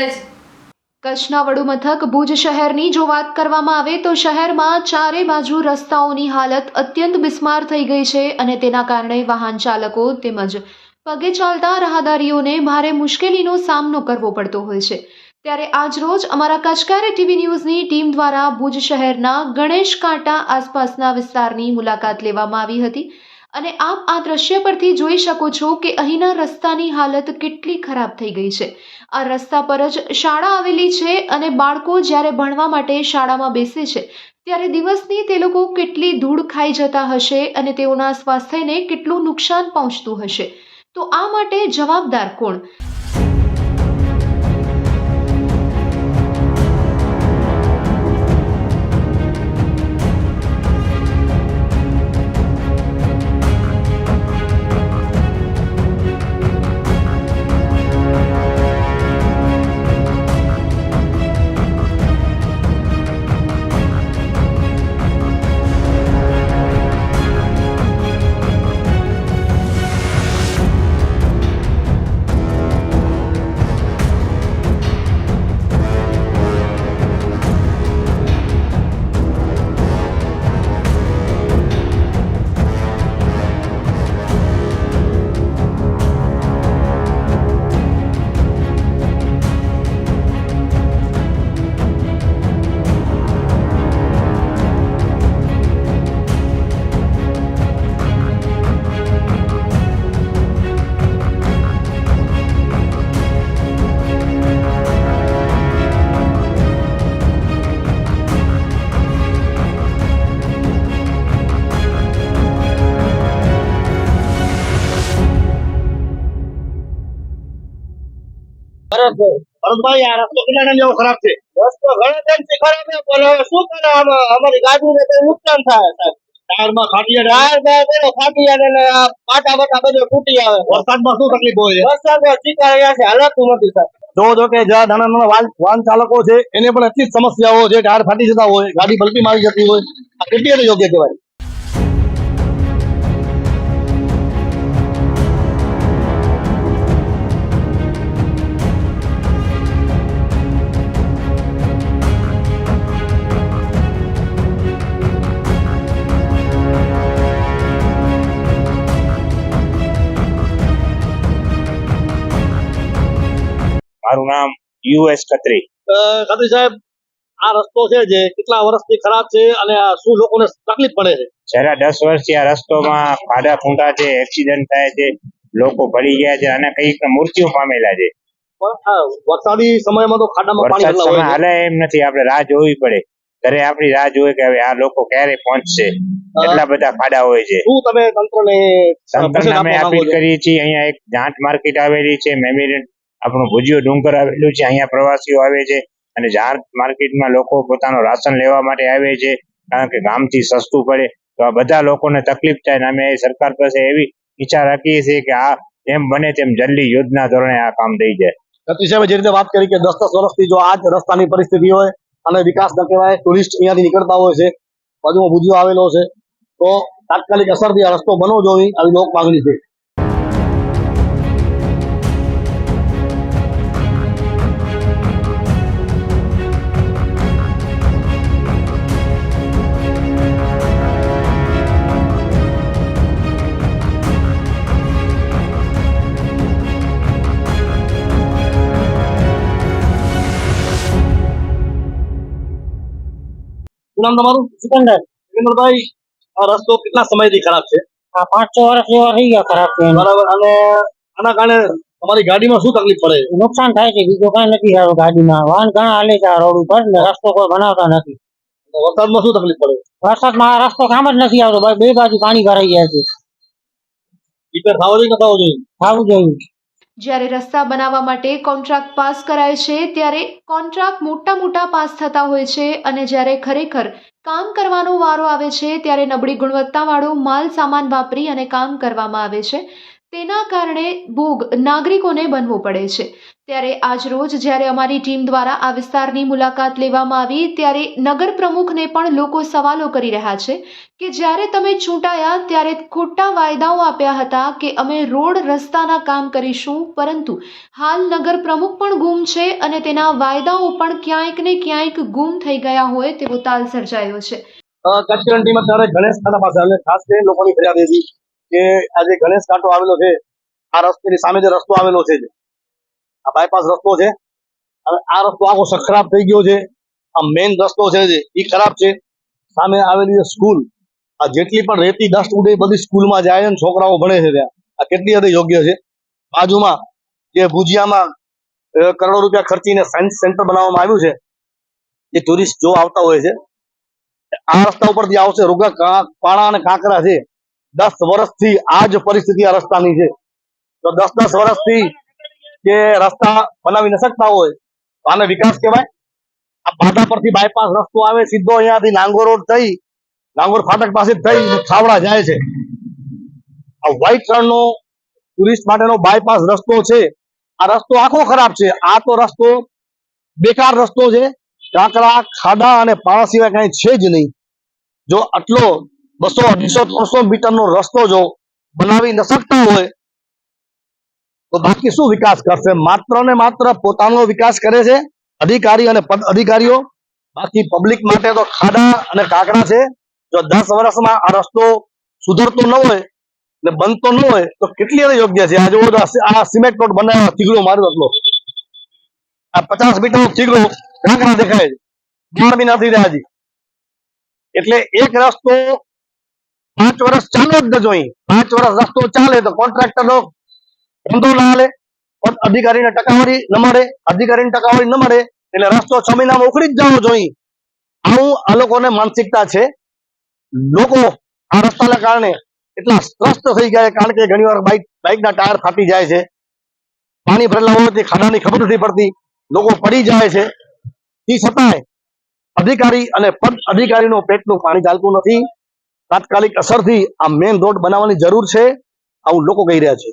છે કચ્છના વડુ મથક ભુજ શહેરની જો વાત કરવામાં આવે તો શહેરમાં ચારે બાજુ રસ્તાઓની હાલત અત્યંત બિસ્માર થઈ ગઈ છે અને તેના કારણે વાહન ચાલકો તેમજ પગે ચાલતા રાહદારીઓને ભારે મુશ્કેલીનો સામનો કરવો પડતો હોય છે. ત્યારે આજરોજ અમારા કચકારે ટીવી ન્યૂઝની ટીમ દ્વારા ભુજ શહેરના ગણેશ કાંટા આસપાસના વિસ્તારની મુલાકાત લેવામાં આવી હતી. અને આપ આ દ્રશ્ય પરથી જોઈ શકો છો કે અહીંના રસ્તાની હાલત કેટલી ખરાબ થઈ ગઈ છે. આ રસ્તા પર જ શાળા આવેલી છે અને બાળકો જ્યારે ભણવા માટે શાળામાં બેસે છે, ત્યારે દિવસની તે લોકો કેટલી ધૂળ ખાઈ જતા હશે અને તેઓના સ્વાસ્થ્યને કેટલું નુકસાન પહોંચતું હશે. તો આ માટે જવાબદાર કોણ? ભરતભાઈ આ રસ્તો કેટલા જેવો ખરાબ છે. રસ્તો ઘણા ટાઈમથી ખરાબ છે પણ શું કરે? અમારી નુકસાન થાય સાહેબ ટાયરમાં ખાટીએ ટાયર બધો ફાટી આ પાટા બાટા બધું તૂટી આવે વરસાદમાં શું તકલીફ હોય? વરસાદમાં ચીકાર અહીંયા છે હાલાતું નથી સાહેબ. જો જો કે જ્યાં નાના નાના વાહન ચાલકો છે એને પણ એટલી જ સમસ્યાઓ છે ટાયર ફાટી જતા હોય ગાડી પલટી મારી જતી હોય. આ કેટલી યોગ્ય કહેવાય? મારું નામ યુએસ ખત્રી. ખત્રી સાહેબ આ રસ્તો છે જે કેટલા વર્ષથી ખરાબ છે અને આ શું લોકોને તકલીફ પડે છે? જરા દસ વર્ષથી આ રસ્તોમાં ખાડા ફૂંડા છે એક્સિડન્ટ થાય છે લોકો પડી ગયા છે અને કંઈક મૃત્યુ પામેલા છે. વરસાદી સમયમાં તો ખાડામાં પાણી. હાલે એમ નથી આપણે રાહ જોવી પડે. ઘરે આપણી રાહ જોવે કે હવે આ લોકો ક્યારે પહોંચશે? એટલા બધા ખાડા હોય છે? શું તમે તંત્રને તંત્રને અમે અપીલ કરીએ છીએ અહીંયા એક જાંટ માર્કેટ આવેલી છે મેમોરિયલ આપણું ભુજિયો ડુંગર આવેલું છે, અહીંયા પ્રવાસીઓ આવે છે અને જાહેર માર્કેટમાં લોકો પોતાનું રાશન લેવા માટે આવે છે, કારણ કે ગામથી સસ્તું પડે. તો આ બધા લોકોને તકલીફ થાય ને અમે સરકાર પાસે એવી ઈચ્છા રાખીએ છીએ કે આ જેમ બને તેમ જલ્દી યોજના ધોરણે આ કામ થઈ જાય. ખત્રી સાહેબ જે રીતે વાત કરી કે દસ દસ વર્ષથી જો આ જ રસ્તાની પરિસ્થિતિ હોય અને વિકાસ ન કહેવાય, ટુરિસ્ટ અહીંયાથી નીકળતા હોય છે, બાજુમાં ભુજિયો આવેલો છે, તો તાત્કાલિક અસરથી આ રસ્તો બનવો જોઈએ, આવી લોક માંગણી છે. શું નામ તમારું? સિકંદર. સિકંદરભાઈ આ રસ્તો કેટલા સમયથી ખરાબ છે? આ પાંચ છ વર્ષ જેવા થઈ ગયા ખરાબ છે. બરાબર અને આના કારણે તમારી ગાડીમાં શું તકલીફ પડે? નુકસાન થાય છે બીજો કઈ નથી સારું ગાડીમાં. વાહન ઘણા હાલે છે આ રોડ ઉપર ને રસ્તો કોઈ બનાવતા નથી. વરસાદમાં શું તકલીફ પડે? વરસાદમાં આ રસ્તો કામ જ નથી આવતો બે બાજુ પાણી ભરાઈ જાય છે. ઈટર થવો જોઈએ કે જોઈએ? થવું જોઈએ. જ્યારે રસ્તા બનાવવા માટે કોન્ટ્રાક્ટ પાસ કરાય છે, ત્યારે કોન્ટ્રાક્ટ મોટા મોટા પાસ થતા હોય છે અને જ્યારે ખરેખર કામ કરવાનો વારો આવે છે, ત્યારે નબળી ગુણવત્તાવાળો માલ સામાન વાપરી અને કામ કરવામાં આવે છે. તેના કારણે ભોગ નાગરિકોને બનવો પડે છે. ત્યારે આજરોજ જ્યારે અમારી ટીમ દ્વારા આ વિસ્તારની મુલાકાત લેવામાં આવી, ત્યારે નગર પ્રમુખને પણ લોકો સવાલો કરી રહ્યા છે કે જ્યારે તમે ચૂંટાયા, ત્યારે ખોટા વાયદાઓ આપ્યા હતા કે અમે રોડ રસ્તાના કામ કરીશું, પરંતુ હાલ નગર પ્રમુખ પણ ગુમ છે અને તેના વાયદાઓ પણ ક્યાંક ને ક્યાંક ગુમ થઈ ગયા હોય તેવો તાલ સર્જાયો છે. કચ્છ ટીમ અત્યારે ગણેશ ખાતા પાસે ખાસ કરીને લોકોની ફરિયાદ એવી કે આ જે ગણેશ કાંટો આવેલો છે, આ રસ્તેની સામે જે રસ્તો આવેલો છે, આ બાયપાસ રસ્તો છે અને આ રસ્તો આખો ખરાબ થઈ ગયો છે. આ મેઇન રસ્તો છે એ ખરાબ છે. સામે આવેલી સ્કૂલ આ જેટલી પણ રેતી ડસ્ટ ઉડે બધી સ્કૂલમાં જાય અને છોકરાઓ ભણે છે ત્યાં. આ કેટલી હદે યોગ્ય છે? બાજુમાં જે ભુજિયામાં કરોડો રૂપિયા ખર્ચીને સાયન્સ સેન્ટર બનાવવામાં આવ્યું છે, જે ટુરિસ્ટ જો આવતા હોય છે, આ રસ્તા ઉપરથી આવશે, રૂગા પાણા અને કાંકરા છે. દસ વર્ષથી આ જ પરિસ્થિતિ આ રસ્તાની છે. તો દસ દસ વર્ષથી જે રસ્તા બનાવી ન શકતા હોય, તો આને વિકાસ કહેવાય. આ બાધા પરથી બાયપાસ રસ્તો આવે, સીધો અહીંયાથી નાંગોર રોડ થઈ નાંગોર ફાટક પાસે થઈ ખાવડા જાય છે. આ વ્હાઈટ રણનો ટુરિસ્ટ માટેનો બાયપાસ રસ્તો છે. આ રસ્તો આખો ખરાબ છે. આ તો રસ્તો બેકાર રસ્તો છે. કાંકરા ખાડા અને પાણા સિવાય કઈ છે જ નહીં. જો આટલો બસો અઢીસો ત્રણસો મીટરનો રસ્તો જો બનાવી ન શકતા હોય, તો બાકી શું વિકાસ કરશે? માત્ર ને માત્ર પોતાનો વિકાસ કરે છે અધિકારી અને પદ અધિકારીઓ. બાકી પબ્લિક માટે તો ખાડા અને કાકડા છે. જો દસ વર્ષમાં આ રસ્તો સુધરતો ન હોય ને બનતો ન હોય, તો કેટલી યોગ્ય છે? આજે આ સિમેન્ટ રોડ બનાવ્યો થીગડો માર્યો એટલો આ પચાસ મીટર નો થીગડો કાંકરા દેખાય છે. હજી એટલે એક રસ્તો પાંચ વર્ષ ચાલુ જ ન જોઈ. પાંચ વર્ષ રસ્તો ચાલે તો કોન્ટ્રાક્ટર નો ધંધો ના હાલે. અધિકારીને ટકાવારી ન મળે, અધિકારીને ટકાવારી ન મળે, એટલે રસ્તો છ મહિનામાં ઉખડી જ જવો જોઈએ આવું આ લોકોને માનસિકતા છે. લોકો આ રસ્તાના કારણે એટલા ત્રસ્ત થઈ ગયા કારણ કે ઘણી વાર બાઇક બાઇકના ટાયર ફાટી જાય છે. પાણી ભરેલા હોવાથી ખાડાની ખબર નથી પડતી. લોકો પડી જાય છે. તે છતાંય અધિકારી અને પદ અધિકારીનો પેટનું પાણી ચાલતું નથી. તાત્કાલિક અસરથી આ મેઇન રોડ બનાવવાની જરૂર છે. આવું લોકો કહી રહ્યા છે.